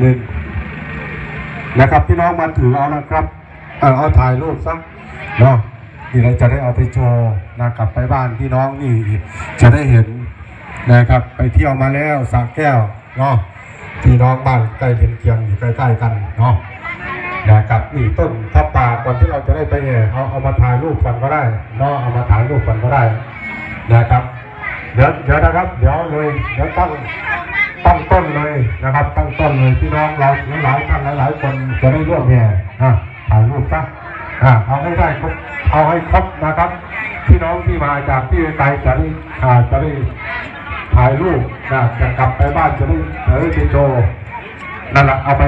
หนึ่งนะครับพี่น้องมาถือเอานะครับ เออเอาถ่ายรูปซะเนาะนี่เราจะได้เอาไปโชว์นะกลับไปบ้านพี่น้องนี่จะได้เห็นนะครับ ไปเที่ยวมาแล้วสระแก้วเนาะพี่น้องบ้านใกล้เคียงๆอยู่ใกล้ๆกันเนาะนะครับนี่ต้นทับป่าก่อนที่เราจะได้ไปแห่เอาเอามาถ่ายรูปกันก็ได้เนาะเอามาถ่ายรูปกันก็ได้นะครับ เดี๋ยวเดี๋ยวนะครับ เดี๋ยวเลยเดี๋ยวตั้งตั้งต้นเลยนะครับ ตั้งต้นเลยพี่น้องเราหลายๆท่านหลายๆคนจะได้ร่วมแห่อะถ่ายรูปซะอะเอาให้ได้ครบเอาให้ครบนะครับ พี่น้องที่มาจากที่ไกลจะได้อ่าจะได้ถ่ายรูปนะจะกลับไปบ้านจะได้จะได้ไปโชว์นั่นแหละเอาไป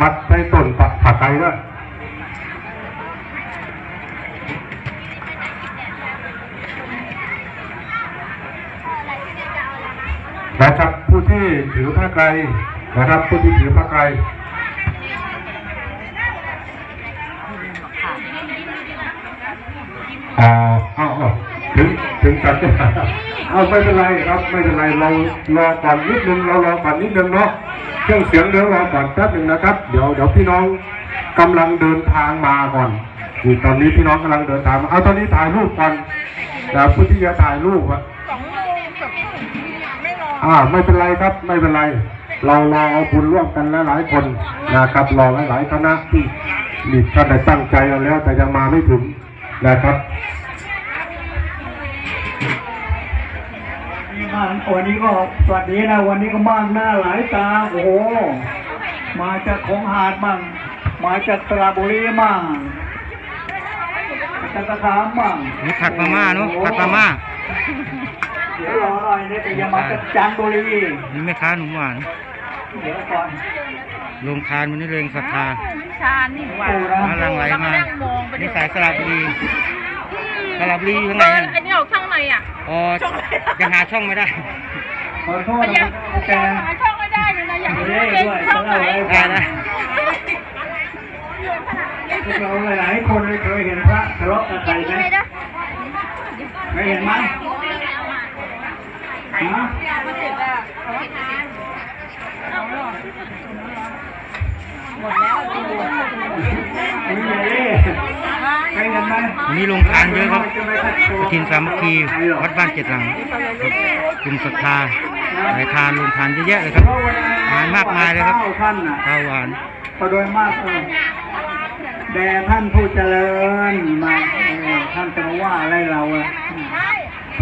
มัดใต้ต้นผักผักไก่ด้วย นะครับ ผู้ที่ถือผ้าไกรนะครับ ผู้ที่ถือผ้าไกรอ่าเอาเอาถึงถึงกันเอาไม่เป็นไรครับไม่เป็นไรเรารอก่อนนิดนึงเรารอก่อนนิดนึงเนาะเครื่องเสียงเดี๋ยวรอก่อนแป๊บหนึ่งนะครับ เดี๋ยวเดี๋ยวพี่น้องกำลังเดินทางมาก่อนนี่ตอนนี้พี่น้องกำลังเดินทางมาเอาตอนนี้ถ่ายรูปก่อนนะผู้ที่จะถ่ายรูปอะ สองโลกับไม่ร ออ่าไม่เป็นไรครับไม่เป็นไร เรารอเอาบุญร่วมกันหลายๆคนนะครับรอหลายๆคณะที่มีท่านได้ตั้งใจเอาแล้ว แต่ยังมาไม่ถึงนะครับนี่บ้านวันนี้ก็สวัสดีนะวันนี้ก็มากหน้าหลายตาโอ้โหมาจากของหาดบ้างมาจากสระบุรีบ้างมาจากกระขามบ้างนี่ผัดมาม่าเนาะผัดมาม่า เดี๋ยวรอหน่อยนี่แต่ยังมาจากจันทบุรีนี่แม่ค้าหนุ่มหวาน เดี๋ยวก่อนลงทานมันนี่เรงศรัทธาชาญนี่หว่ามาหลังไหลมานั่งมองไปนี่สายสระบุรีสระบุรีอยู่ข้างในเออน่ะอันนี้ออกช่องไหนอะอ๋อยังหาช่องไม่ได้ขอโทษมันนะยังแกหาช่องไม่ได้เลยนะอยากไม่รู้ได้เป็นด้วยช่องไหนได้ได้พวกเราหลายๆคนเลยเคยเห็นพระทะเลาะกับใครไหมไม่เห็นไหมฮะ มาเจ็บอะหมดแล้วมีใหญ่เล่ใครเห็นไหมวันนี้ลงทานเยอะครับกฐินสามัคคีวัดบ้านเจ็ดหลังกลุ่มศรัทธาหลายทานลงทานเยอะแยะเลยครับงานมากมายเลยครับข้าวท่านน่ะข้าวหวานก็โดยมากเออแด่ท่านผู้เจริญมาท่านจะมาว่าอะไรเราอะ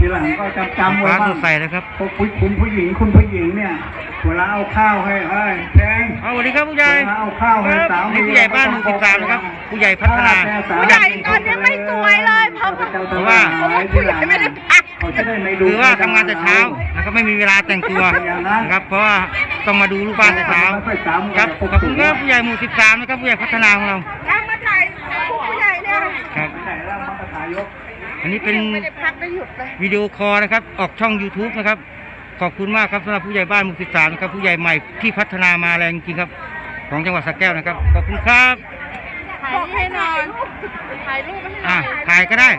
ทีหลังก็จำจำไว้ฟ้าบ้าสงดใสนะครับพวกคุณคุณผู้หญิงคุณผู้หญิงเนี่ยเวลาเอาข้าวให้เอ้ยแจงเอาสวัสดีครับผู้ใหญ่เวลาเอาข้าวให้สาวนี่ผู้ใหญ่บ้านหมู่สิบสามนะครับ ผู้ใหญ่พัฒนาผู้ใหญ่ตอนนี้ไม่สวยเลยเพราะเพราะว่า ผู้ใหญ่ไม่ได้พักเขาจะได้ไม่ดู คือว่าทำงานแต่เช้านะครับไม่มีเวลาแต่งตัวนะครับเพราะว่าต้องมาดูลูกบ้านแต่เช้าครับขอบคุณครับผู้ใหญ่หมู่สิบสามนะครับผู้ใหญ่พัฒนาของเรานั่งมาถ่ายผู้ใหญ่เนี่ย ครับ ไหนแล้วมันก็ถ่ายยก อันนี้เป็นไม่ได้พักไม่หยุดเลยวิดีโอคอลนะครับ ออกช่อง YouTube นะครับ ขอบคุณมากครับสำหรับผู้ใหญ่บ้านหมู่สิบสามนะครับ ผู้ใหญ่ใหม่ที่พัฒนามาแรงจริงๆครับ ของจังหวัดสระแก้วนะครับ ขอบคุณครับ ถ่ายรูปให้หน่อยถ่ายรูปให้หน่อะอย ถ่ายก็ได้